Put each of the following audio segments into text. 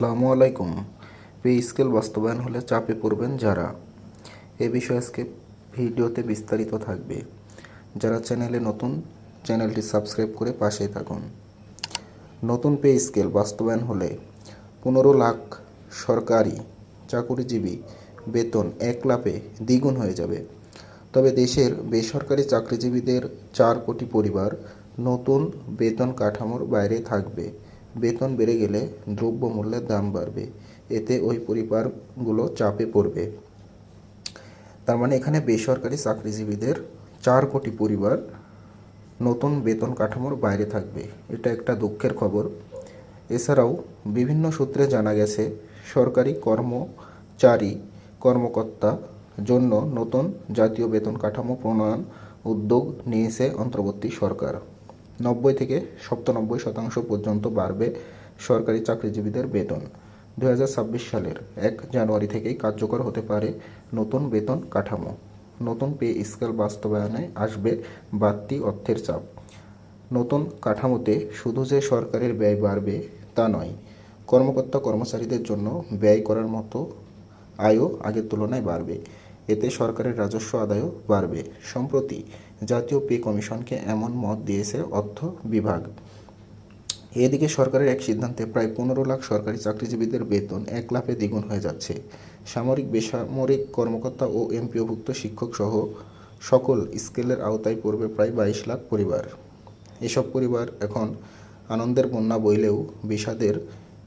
আসসালামু আলাইকুম। Pay scale বাস্তবায়ন হলে চাপে পড়বেন যারা। এ বিষয়ে আজকে ভিডিওতে বিস্তারিত থাকবে। যারা চ্যানেলে নতুন, চ্যানেলটি সাবস্ক্রাইব করে পাশে থাকুন। নতুন পে স্কেল বাস্তবায়ন হলে পনেরো লাখ সরকারি চাকুরিজীবী বেতন এক লাফে দ্বিগুণ হয়ে যাবে। তবে দেশের বেসরকারি চাকরিজীবীদের চার কোটি পরিবার নতুন বেতন কাঠামোর বাইরে থাকবে। বেতন বেড়ে গেলে দ্রব্যমূল্যের দাম বাড়বে। এতে ওই পরিবারগুলো চাপে পড়বে। তার মানে এখানে বেসরকারি চাকরিজীবীদের চার কোটি পরিবার নতুন বেতন কাঠামোর বাইরে থাকবে। এটা একটা দুঃখের খবর। এছাড়াও বিভিন্ন সূত্রে জানা গেছে, সরকারি কর্মচারী, কর্মকর্তা জন্য নতুন জাতীয় বেতন কাঠামো প্রণয়ন উদ্যোগ নিয়েছে অন্তর্বর্তী সরকার। নব্বই থেকে সপ্তানব্বই শতাংশ পর্যন্ত বাড়বে সরকারি চাকরিজীবীদের বেতন। দু হাজার ছাব্বিশ সালের এক জানুয়ারি থেকেই কার্যকর হতে পারে নতুন বেতন কাঠামো। নতুন পে স্কেল বাস্তবায়নে আসবে বাড়তি অর্থের চাপ। নতুন কাঠামোতে শুধু যে সরকারের ব্যয় বাড়বে তা নয়, কর্মকর্তা কর্মচারীদের জন্য ব্যয় করার মতো আয়ও আগের তুলনায় বাড়বে। এতে সরকারের রাজস্ব আদায়ও বাড়বে। সম্প্রতি জাতীয় পে কমিশনকে এমন মত দিয়েছে অর্থ বিভাগ। এদিকে সরকারের এক সিদ্ধান্তে প্রায় পনেরো লাখ সরকারি চাকরিজীবীদের বেতন এক লাফে দ্বিগুণ হয়ে যাচ্ছে। সামরিক, বেসামরিক কর্মকর্তা ও এমপিওভুক্ত শিক্ষক সহ সকল স্কেলের আওতায় পড়বে প্রায় বাইশ লাখ পরিবার। এসব পরিবার এখন আনন্দের বন্যা বইলেও বিষাদের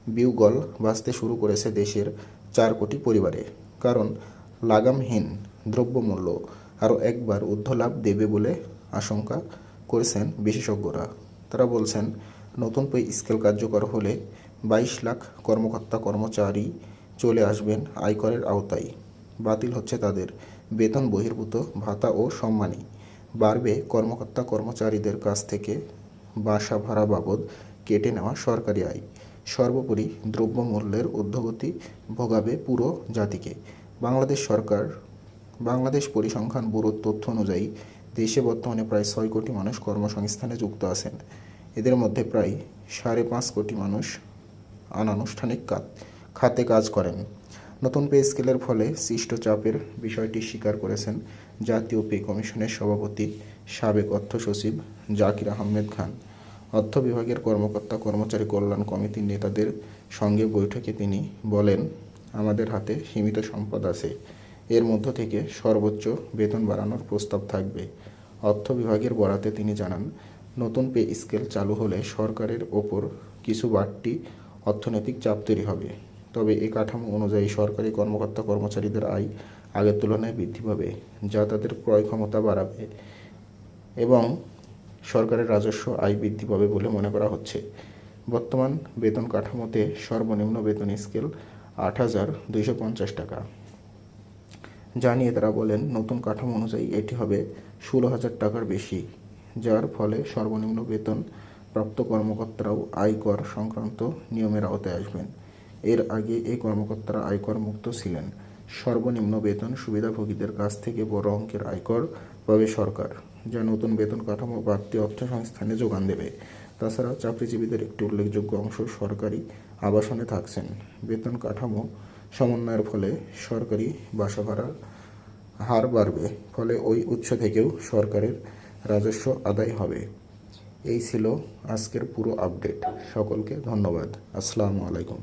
বিউগল বাঁচতে শুরু করেছে দেশের চার কোটি পরিবারে। কারণ লাগামহীন দ্রব্যমূল্য আরও একবার ঊর্ধ্বলাভ দেবে বলে আশঙ্কা করেছেন বিশেষজ্ঞরা। তারা বলছেন, নতুন পে স্কেল কার্যকর হলে বাইশ লাখ কর্মকর্তা কর্মচারী চলে আসবেন আয়করের আওতায়। বাতিল হচ্ছে তাদের বেতন বহির্ভূত ভাতা ও সম্মানী বাড়বে কর্মকর্তা কর্মচারীদের কাছ থেকে বাসা ভাড়া বাবদ কেটে নেওয়া সরকারি আয়। সর্বোপরি দ্রব্যমূল্যের ঊর্ধ্বগতি ভোগাবে পুরো জাতিকে। বাংলাদেশ সরকার বাংলাদেশ পরিসংখ্যান ব্যুরোর তথ্য অনুযায়ী, দেশে বর্তমানে প্রায় ছয় কোটি মানুষ কর্মসংস্থানে যুক্ত আছেন। এদের মধ্যে প্রায় সাড়ে পাঁচ কোটি মানুষ অনানুষ্ঠানিক খাতে কাজ করেন। নতুন পে স্কেলের ফলে সৃষ্ট চাপের বিষয়টি স্বীকার করেছেন জাতীয় পে কমিশনের সভাপতি সাবেক অর্থ সচিব জাকির আহমেদ খান। অর্থ বিভাগের কর্মকর্তা কর্মচারী কল্যাণ কমিটির নেতাদের সঙ্গে বৈঠকে তিনি বলেন, আমাদের হাতে সীমিত সম্পদ আছে। এর মধ্য থেকে সর্বোচ্চ বেতন বাড়ানোর প্রস্তাব থাকবে। অর্থ বিভাগের বরাতে তিনি জানান, নতুন পে স্কেল চালু হলে সরকারের ওপর কিছু বাড়তি অর্থনৈতিক চাপ তৈরি হবে। তবে এ কাঠামো অনুযায়ী সরকারি কর্মকর্তা কর্মচারীদের আয় আগের তুলনায় বৃদ্ধি পাবে, যা তাদের ক্রয় ক্ষমতা বাড়াবে এবং সরকারের রাজস্ব আয় বৃদ্ধি পাবে বলে মনে করা হচ্ছে। বর্তমান বেতন কাঠামোতে সর্বনিম্ন বেতন স্কেল আট হাজার দুইশো পঞ্চাশ টাকা। জানিয়ে তারা বলেন, নতুন কাঠামো অনুযায়ী এটি হবে ষোলো হাজার টাকার বেশি, যার ফলে সর্বনিম্ন বেতন প্রাপ্ত কর্মকর্তারাও আয়কর সংক্রান্ত নিয়মের আওতায় আসবেন। এর আগে এই কর্মকর্তারা আয়কর মুক্ত ছিলেন। সর্বনিম্ন বেতন সুবিধাভোগীদের কাছ থেকে বড় অঙ্কের আয়কর পাবে সরকার, যা নতুন বেতন কাঠামো বাড়তি অর্থ সংস্থানে যোগান দেবে। তাছাড়া চাকরিজীবীদের একটি উল্লেখযোগ্য অংশ সরকারি আবাসনে থাকছেন। বেতন কাঠামো সমন্বয়ের ফলে সরকারি বাসা ভাড়ার হার বাড়বে, ফলে ওই উৎস থেকেও সরকারের রাজস্ব আদায় হবে। এই ছিল আজকের পুরো আপডেট। সকলকে ধন্যবাদ। আসসালামু আলাইকুম।